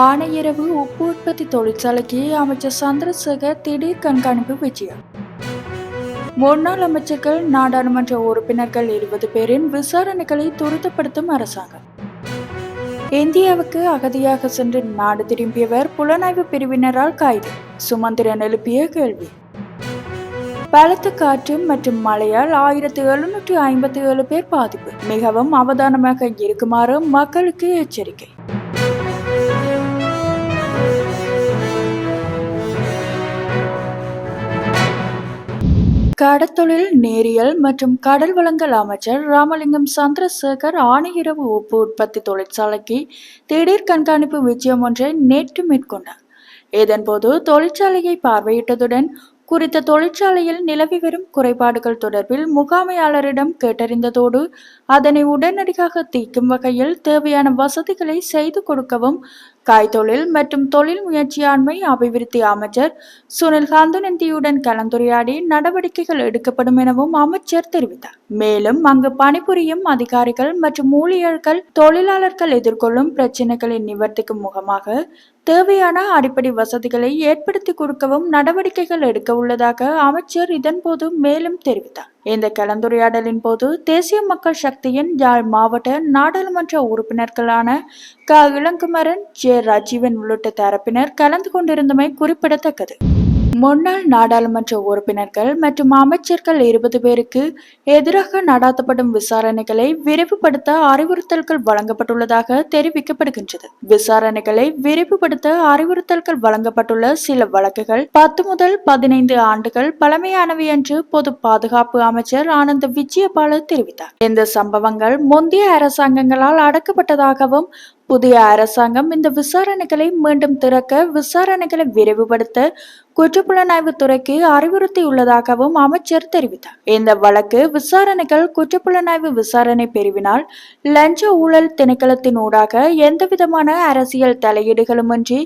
ஆணையரவு உப்பு உற்பத்தி தொழிற்சாலைக்கு அமைச்சர் சந்திரசேகர் திடீர் கண்காணிப்பு விஜயம். முன்னாள் அமைச்சர்கள் நாடாளுமன்ற உறுப்பினர்கள் இருபது பேரின் விசாரணைகளை துரிதப்படுத்தும் அரசாங்கம். இந்தியாவுக்கு அகதியாக சென்று நாடு திரும்பியவர் புலனாய்வு பிரிவினரால் கைது சுமந்திரன் எழுப்பிய கேள்வி. பலத்த காற்று மற்றும் மழையால் ஆயிரத்து எழுநூற்று ஐம்பத்தி ஏழு பேர் பாதிப்பு மிகவும் அவதானமாக இருக்குமாறு மக்களுக்கு எச்சரிக்கை. கடத்தொழில் நேரியல் மற்றும் கடல் வளங்கள் அமைச்சர் ராமலிங்கம் சந்திரசேகர் ஆணையிரவு உப்பு உற்பத்தி தொழிற்சாலைக்கு திடீர் கண்காணிப்பு விஜயம் ஒன்றை நேற்று மேற்கொண்டார். இதன்போது தொழிற்சாலையை பார்வையிட்டதுடன் குறித்த தொழிற்சாலையில் நிலவி வரும் குறைபாடுகள் தொடர்பில் முகாமையாளரிடம் கேட்டறிந்ததோடு அதனை உடனடியாக தீர்க்கும் வகையில் தேவையான வசதிகளை செய்து கொடுக்கவும் கைத்தொழில் மற்றும் தொழில் முயற்சியாண்மை அபிவிருத்தி அமைச்சர் சுனில் காந்தனந்தியுடன் கலந்துரையாடி நடவடிக்கைகள் எடுக்கப்படும் எனவும் அமைச்சர் தெரிவித்தார். மேலும் அங்கு பணிபுரியும் அதிகாரிகள் மற்றும் ஊழியர்கள் தொழிலாளர்கள் எதிர்கொள்ளும் பிரச்சினைகளை நிவர்த்திக்கும் முகமாக தேவையான அடிப்படை வசதிகளை ஏற்படுத்தி கொடுக்கவும் நடவடிக்கைகள் எடுக்க உள்ளதாக அமைச்சர் இதன்போது மேலும் தெரிவித்தார். இந்த கலந்துரையாடலின் போது தேசிய மக்கள் சக்தியின் யாழ் மாவட்ட நாடாளுமன்ற உறுப்பினர்களான க. இளங்குமரன் ஜே. ராஜீவன் உள்ளிட்ட தரப்பினர் கலந்து கொண்டிருந்தமை குறிப்பிடத்தக்கது. முன்னாள் நாடாளுமன்ற உறுப்பினர்கள் மற்றும் அமைச்சர்கள் இருபது பேருக்கு எதிராக நடாத்தப்படும் விசாரணைகளை விரைவுபடுத்த அறிவுறுத்தல்கள் வழங்கப்பட்டுள்ளதாக தெரிவிக்கப்படுகின்றது. விசாரணைகளை விரைவுபடுத்த அறிவுறுத்தல்கள் வழங்கப்பட்டுள்ள சில வழக்குகள் பத்து முதல் பதினைந்து ஆண்டுகள் பழமையானவை என்று பொது பாதுகாப்பு அமைச்சர் ஆனந்த விஜயபால தெரிவித்தார். இந்த சம்பவங்கள் முந்தைய அரசாங்கங்களால் அடக்கப்பட்டதாகவும் புதிய அரசாங்கம் இந்த விசாரணைகளை மீண்டும் திறக்க விசாரணைகளை விரைவுபடுத்த குற்றப்புலனாய்வு துறைக்கு அறிவுறுத்தியுள்ளதாகவும் அமைச்சர் தெரிவித்தார். இந்த வழக்கு விசாரணைகள் குற்றப்புலனாய்வு விசாரணை பிரிவினால் லஞ்ச ஊழல் திணைக்களத்தின் ஊடாக எந்தவிதமான அரசியல் தலையீடுகளுமின்றி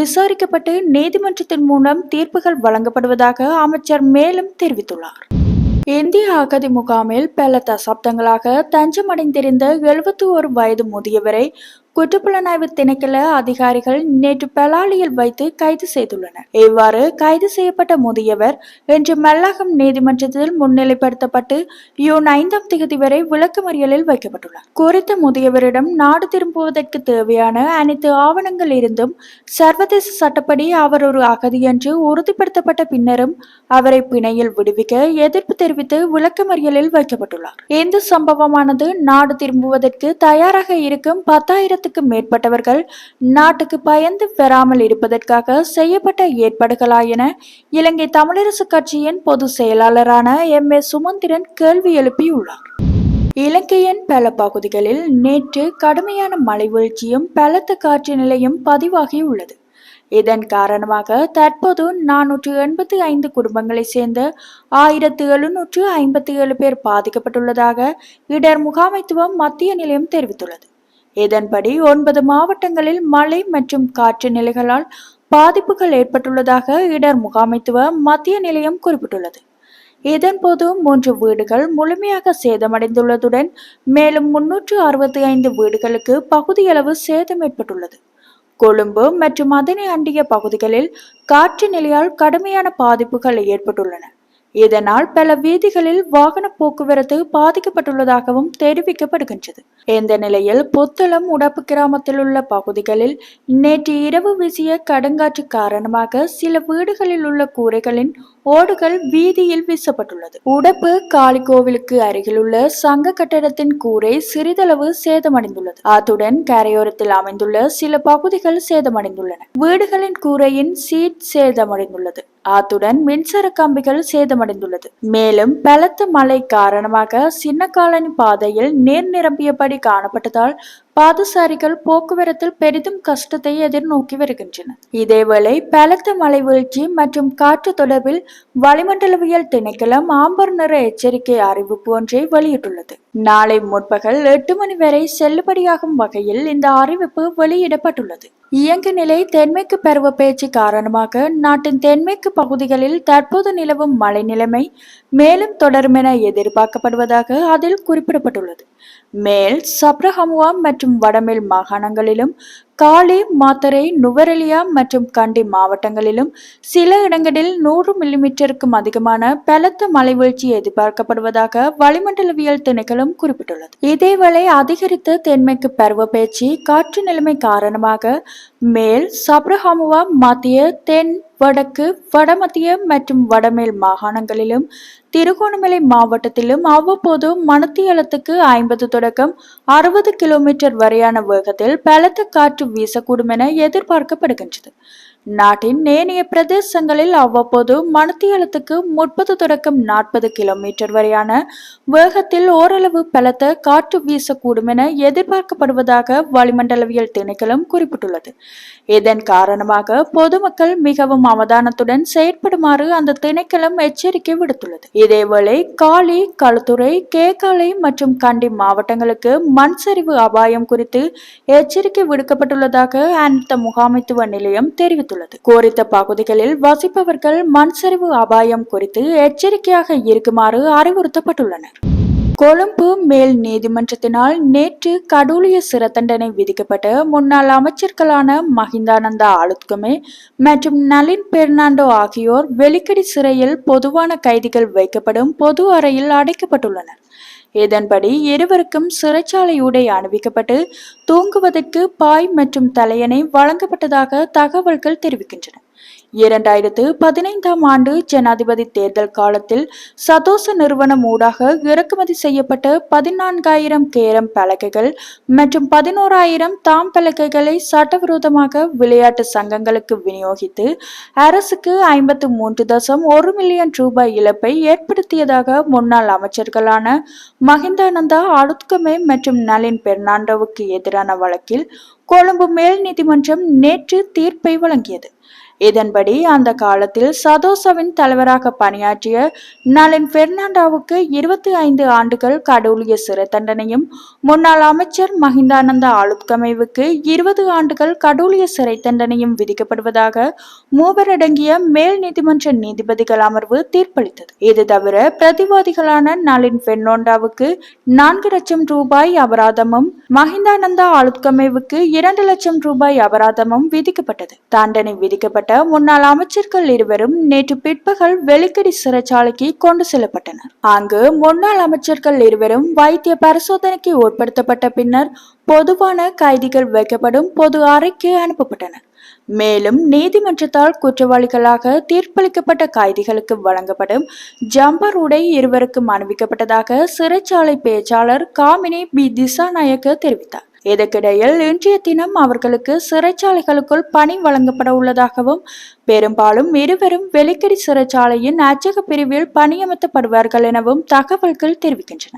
விசாரிக்கப்பட்டு நீதிமன்றத்தின் மூலம் தீர்ப்புகள் வழங்கப்படுவதாக அமைச்சர் மேலும் தெரிவித்துள்ளார். இந்திய அகதி முகாமில் பல தசாப்தங்களாக தஞ்சமடைந்திருந்த எழுபத்தி ஒரு வயது முதியவரை குற்றப்புலனாய்வு திணைக்கள அதிகாரிகள் நேற்று பலாலியில் வைத்து கைது செய்துள்ளனர். இவ்வாறு கைது செய்யப்பட்ட முதியவர் இன்று மல்லாகம் நீதிமன்றத்தில் முன்னிலைப்படுத்தப்பட்டு யூன் ஐந்தாம் தேதி வரை விளக்கமறியலில் வைக்கப்பட்டுள்ளார். குறித்த முதியவரிடம் நாடு திரும்புவதற்கு தேவையான அனைத்து ஆவணங்கள் இருந்தும் சர்வதேச சட்டப்படி அவர் ஒரு அகதி என்று உறுதிப்படுத்தப்பட்ட பின்னரும் அவரை பிணையில் விடுவிக்க எதிர்ப்பு தெரிவித்து விளக்கமறியலில் வைக்கப்பட்டுள்ளார். இந்த சம்பவமானது நாடு திரும்புவதற்கு தயாராக இருக்கும் பத்தாயிரத்து ஆயிரத்துக்கும் மேற்பட்டவர்கள் நாட்டுக்கு பயந்து பெறாமல் இருப்பதற்காக செய்யப்பட்ட ஏற்பாடுகளா என இலங்கை தமிழரசு கட்சியின் பொது செயலாளரான எம். ஏ. சுமந்திரன் கேள்வி எழுப்பியுள்ளார். இலங்கையின் பல பகுதிகளில் நேற்று கடுமையான மழை வீழ்ச்சியும் பலத்த காற்று நிலையும் பதிவாகியுள்ளது. இதன் காரணமாக தற்போது நானூற்று எண்பத்தி ஐந்து குடும்பங்களை சேர்ந்த ஆயிரத்து எழுநூற்று ஐம்பத்தி ஏழு பேர் பாதிக்கப்பட்டுள்ளதாக இடர் முகாமைத்துவம் மத்திய நிலையம் தெரிவித்துள்ளது. இதன்படி ஒன்பது மாவட்டங்களில் மழை மற்றும் காற்று நிலைகளால் பாதிப்புகள் ஏற்பட்டுள்ளதாக இடர் முகாமைத்துவ மத்திய நிலையம் குறிப்பிட்டுள்ளது. இதன்போது மூன்று வீடுகள் முழுமையாக சேதமடைந்துள்ளதுடன் மேலும் முன்னூற்று அறுபத்தி ஐந்து வீடுகளுக்கு பகுதியளவு சேதம் ஏற்பட்டுள்ளது. கொழும்பு மற்றும் அதனை அண்டிய பகுதிகளில் காற்று நிலையால் கடுமையான பாதிப்புகள் ஏற்பட்டுள்ளன. இதனால் பல வீதிகளில் வாகன போக்குவரத்து பாதிக்கப்பட்டுள்ளதாகவும் தெரிவிக்கப்படுகின்றது. இந்த நிலையில் புத்தளம் உடப்பு கிராமத்தில் உள்ள பகுதிகளில் நேற்று இரவு வீசிய கடுங்காற்று காரணமாக சில வீடுகளில் உள்ள கூரைகளின் ஓடுகள் வீதியில் வீசப்பட்டுள்ளது. உடப்பு காளி கோவிலுக்கு அருகிலுள்ள சங்க கட்டடத்தின் கூரை சிறிதளவு சேதமடைந்துள்ளது. அத்துடன் கரையோரத்தில் அமைந்துள்ள சில பகுதிகள் சேதமடைந்துள்ளன. வீடுகளின் கூரையின் சீட் சேதமடைந்துள்ளது. அத்துடன் மின்சார கம்பிகள் சேதமடைந்துள்ளது. மேலும் பலத்த மழை காரணமாக சின்ன காலனி பாதையில் நீர் நிரம்பியபடி காணப்பட்டதால் பாதசாரிகள் போக்குவரத்தில் பெரிதும் கஷ்டத்தை எதிர்நோக்கி வருகின்றனர். இதேவேளை பலத்த மழை வீழ்ச்சி மற்றும் காற்று தொடர்பில் வளிமண்டலவியல் திணைக்களம் ஆம்பர் நிற எச்சரிக்கை அறிவிப்பு ஒன்றை வெளியிட்டுள்ளது. நாளை முற்பகல் எட்டு மணி வரை செல்லுபடியாகும் வகையில் இந்த அறிவிப்பு வெளியிடப்பட்டுள்ளது. இயங்கு நிலை தென்மேற்கு பருவ பேச்சு காரணமாக நாட்டின் தென்மேற்கு பகுதிகளில் தற்போது நிலவும் மழை நிலைமை மேலும் தொடரும் என எதிர்பார்க்கப்படுவதாக அதில் குறிப்பிடப்பட்டுள்ளது. மேல் சப்ரஹமுவா மற்றும் வடமேல் மாகாணங்களிலும் காலி மாத்தரை நுவரெலியா மற்றும் கண்டி மாவட்டங்களிலும் சில இடங்களில் நூறு மில்லிமீட்டருக்கும் அதிகமான பலத்த மழை வீழ்ச்சி எதிர்பார்க்கப்படுவதாக வளிமண்டலவியல் திணைக்களம் குறிப்பிட்டுள்ளது. இதேவேளை அதிகரித்த தென்மேற்கு பருவப்பெயர்ச்சி காற்று நிலைமை காரணமாக மேல் சப்ரஹாமுவா மத்திய தென் வடக்கு வடமத்திய மற்றும் வடமேல் மாகாணங்களிலும் திருகோணமலை மாவட்டத்திலும் அவ்வப்போது மணத்தியலத்துக்கு ஐம்பது தொடக்கம் அறுபது கிலோமீட்டர் வரையான வேகத்தில் பலத்த காற்று வீசக்கூடும் என எதிர்பார்க்கப்படுகின்றது. நாட்டின் நேனிய பிரதேசங்களில் அவ்வப்போது மணத்தியலத்துக்கு முப்பது தொடக்கம் நாற்பது கிலோமீட்டர் வரையான வேகத்தில் ஓரளவு பலத்த காற்று வீசக்கூடும் என எதிர்பார்க்கப்படுவதாக வளிமண்டலவியல் திணைக்களம் குறிப்பிட்டுள்ளது. இதன் காரணமாக பொதுமக்கள் மிகவும் அவதானத்துடன் செயற்படுமாறு அந்த திணைக்களம் எச்சரிக்கை விடுத்துள்ளது. இதேவேளை காலி களுத்துறை கேகாலை மற்றும் கண்டி மாவட்டங்களுக்கு மண் சரிவு அபாயம் குறித்து எச்சரிக்கை விடுக்கப்பட்டுள்ளதாக அனைத்த முகாமைத்துவ நிலையம் தெரிவித்துள்ளது. குறித்த பகுதிகளில் வசிப்பவர்கள் மண் சரிவு அபாயம் குறித்து எச்சரிக்கையாக இருக்குமாறு அறிவுறுத்தப்பட்டுள்ளனர். கொழும்பு மேல் நீதிமன்றத்தினால் நேற்று கடூழிய சிறை தண்டனை விதிக்கப்பட்ட முன்னாள் அமைச்சர்களான மஹிந்தானந்தா ஆளுத்கமே மற்றும் நளின் பெர்னாண்டோ ஆகியோர் வெலிக்கடி சிறையில் பொதுவான கைதிகள் வைக்கப்படும் பொது அறையில் அடைக்கப்பட்டுள்ளனர். இதன்படி இருவருக்கும் சிறைச்சாலை உடை அணிவிக்கப்பட்டு தூங்குவதற்கு பாய் மற்றும் தலையணை வழங்கப்பட்டதாக தகவல்கள் தெரிவிக்கின்றன. இரண்டாயிரத்து பதினைந்தாம் ஆண்டு ஜனாதிபதி தேர்தல் காலத்தில் சதோச நிறுவனம் ஊடாக இறக்குமதி செய்யப்பட்ட பதினான்காயிரம் கேரம் பலகைகள் மற்றும் பதினோராயிரம் தாம் பலகைகளை சட்டவிரோதமாக விளையாட்டு சங்கங்களுக்கு விநியோகித்து அரசுக்கு ஐம்பத்து மூன்று தசம் ஒரு மில்லியன் ரூபாய் இழப்பை ஏற்படுத்தியதாக முன்னாள் அமைச்சர்களான மஹிந்தானந்தா அலுத்கமே மற்றும் நளின் பெர்னாண்டோவுக்கு எதிரான வழக்கில் கொழும்பு மேல் நீதிமன்றம் நேற்று தீர்ப்பை வழங்கியது. இதன்படி அந்த காலத்தில் சதோசவின் தலைவராக பணியாற்றிய நளின் பெர்னாண்டாவுக்கு இருபத்தி ஐந்து ஆண்டுகள் கடூழிய சிறை தண்டனையும் முன்னாள் அமைச்சர் மஹிந்தானந்த ஆளுத்கமைவுக்கு இருபது ஆண்டுகள் கடூழிய சிறை தண்டனையும் விதிக்கப்படுவதாக மூவரடங்கிய மேல் நீதிமன்ற நீதிபதிகள் அமர்வு தீர்ப்பளித்தது. இது தவிர பிரதிவாதிகளான நளின் பெர்னோண்டாவுக்கு நான்கு லட்சம் ரூபாய் அபராதமும் மஹிந்தானந்தா ஆளுத்கமைவுக்கு இரண்டு லட்சம் ரூபாய் அபராதமும் விதிக்கப்பட்டது. தண்டனை விதிக்கப்பட்ட முன்னாள் அமைச்சர்கள் இருவரும் நேற்று பிற்பகல் வெலிக்கடி சிறைச்சாலைக்கு கொண்டு செல்லப்பட்டனர். அங்கு முன்னாள் அமைச்சர்கள் இருவரும் வைத்திய பரிசோதனைக்கு உட்படுத்தப்பட்ட பின்னர் பொதுவான கைதிகள் வைக்கப்படும் பொது அறைக்கு அனுப்பப்பட்டனர். மேலும் நீதிமன்றத்தால் குற்றவாளிகளாக தீர்ப்பளிக்கப்பட்ட கைதிகளுக்கு வழங்கப்படும் ஜம்பர் உடை இருவருக்கும் அணிவிக்கப்பட்டதாக சிறைச்சாலை பேச்சாளர் காமினி பி. திசாநாயக்க தெரிவித்தார். இதற்கிடையில் இன்றைய தினம் அவர்களுக்கு சிறைச்சாலைகளுக்குள் பணி வழங்கப்பட உள்ளதாகவும் பெரும்பாலும் இருவரும் வெலிக்கடி சிறைச்சாலையின் அச்சக பிரிவில் பணியமர்த்தப்படுவார்கள் எனவும் தகவல்கள் தெரிவிக்கின்றன.